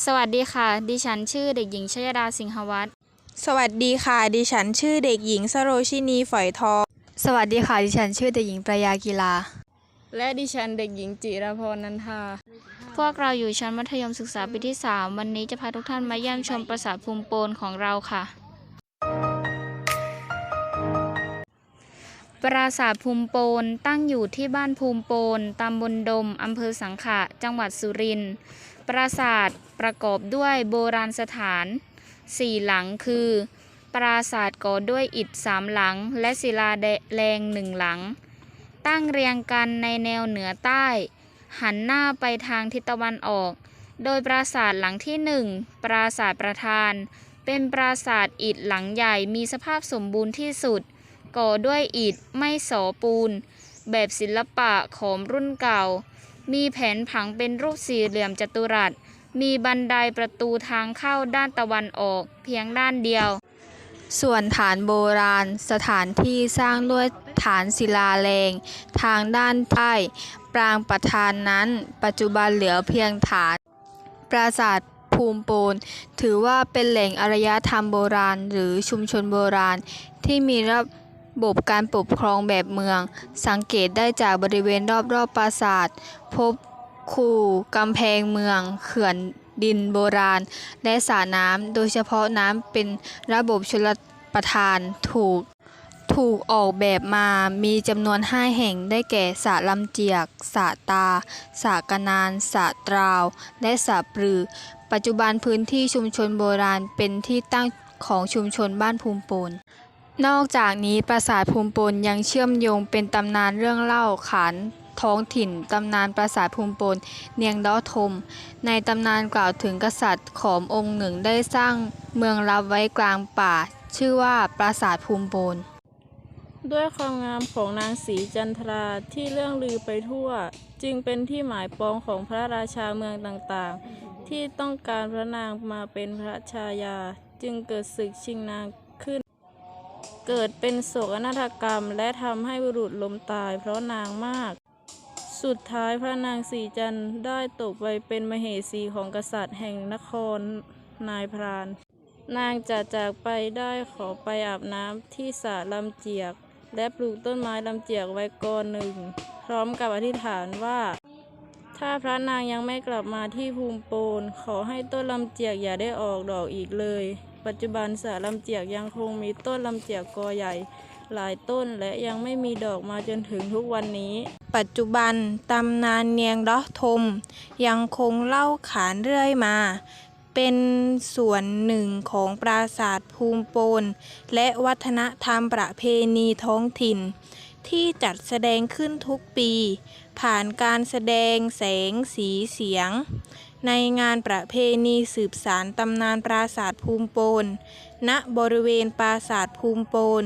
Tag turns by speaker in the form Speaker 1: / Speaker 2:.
Speaker 1: สวัสดีค่ะ ดิฉันชื่อเด็กหญิงชยดาสิงหวัฒน์
Speaker 2: สวัสดีค่ะ ดิฉันชื่อเด็กหญิงสโรชินีฝอยทอง
Speaker 3: สวัสดีค่ะ ดิฉันชื่อเด็กหญิงประยากีฬา
Speaker 4: และดิฉันเด็กหญิงจิรพรนันทา
Speaker 1: พวกเราอยู่ชั้นมัธยมศึกษาปีที่ 3 วันนี้จะพาทุกท่านมาเยี่ยมชมปราสาทภูมิโปนของเราค่ะ ปราสาทภูมิโปนตั้งอยู่ที่บ้านภูมิโปนตำบลดมอำเภอสังขะ จังหวัดสุรินทร์ ปราสาทประกอบด้วยโบราณสถานสี่หลังคือ ปราสาทก่อด้วยอิฐสามหลัง และศิลาแรงหนึ่งหลัง ตั้งเรียงกันในแนวเหนือใต้ หันหน้าไปทางทิศตะวันออก โดยปราสาทหลังที่หนึ่งปราสาทประธาน เป็นปราสาทอิฐหลังใหญ่มีสภาพสมบูรณ์ที่สุด ก่อด้วยอิฐไม่สอปูน แบบศิลปะขอมรุ่นเก่า มีแผนผังเป็นรูปสี่เหลี่ยมจัตุรัส มีบันไดประตูทางเข้าด้านตะวันออกเพียงด้านเดียว
Speaker 3: ส่วนฐานโบราณ สถานที่สร้างด้วยฐานศิลาแรง ทางด้านใต้ปรางประธานนั้น ปัจจุบันเหลือเพียงฐาน ปราสาทภูมิโปนถือว่าเป็นแหล่งอารยธรรมโบราณ หรือชุมชนโบราณที่มีระบบ บบการปกครองแบบเมือง สังเกตได้จากบริเวณรอบๆปราสาท พบคูกำแพงเมือง เขื่อนดินโบราณ และสระน้ำ โดยเฉพาะน้ำเป็นระบบชลประทานถูกถูกออกแบบมามีจำนวน 5 แห่งได้แก่สระลำเจียกสระตาสระกะนานสระตราว และสระปรือ ปัจจุบันพื้นที่ชุมชนโบราณเป็นที่ตั้งของชุมชนบ้านภูมิโปน นอกจากนี้ปราสาทภูมิปนยังเชื่อมโยงเป็นตำนานเรื่องเล่าขานท้องถิ่นตำนานปราสาทภูมิปนเนียงด้อทม ในตำนานกล่าวถึงกษัตริย์ขอมองค์หนึ่งได้สร้างเมืองลับไว้กลางป่า ชื่อว่าปราสาทภูมิปน
Speaker 4: ด้วยความงามของนางศรีจันทราที่เรื่องลือไปทั่ว จึงเป็นที่หมายปองของพระราชาเมืองต่างๆ ที่ต้องการพระนางมาเป็นพระชายา จึงเกิดศึกชิงนาง เกิดเป็นโศกนาฏกรรม และทำให้บุรุษล้มตายเพราะนางมาก สุดท้ายพระนางสีจันได้ตกไปเป็นมเหสีของกษัตริย์แห่งนครนายพราน นางจะจากไปได้ขอไปอาบน้ำที่สระลำเจียก และปลูกต้นไม้ลำเจียกไว้ก่อนหนึ่ง พร้อมกับอธิษฐานว่าถ้าพระนางยังไม่กลับมาที่ภูมิโปน ขอให้ต้นลำเจียกอย่าได้ออกดอกอีกเลย ปัจจุบันสระลำเจียกยังคงมีต้นลำเจียกกอใหญ่ หลายต้นและยังไม่มีดอกมาจนถึงทุกวันนี้
Speaker 2: ปัจจุบันตำนานเนียงดอทม ยังคงเล่าขานเรื่อยมา เป็นส่วนหนึ่งของปราสาทภูมิโปน และวัฒนธรรมประเพณีท้องถิ่น ที่จัดแสดงขึ้นทุกปี ผ่านการแสดงแสงสีเสียง ในงานประเพณีสืบสารตำนานปราสาทภูมิโปน ณ บริเวณปราสาทภูมิโปน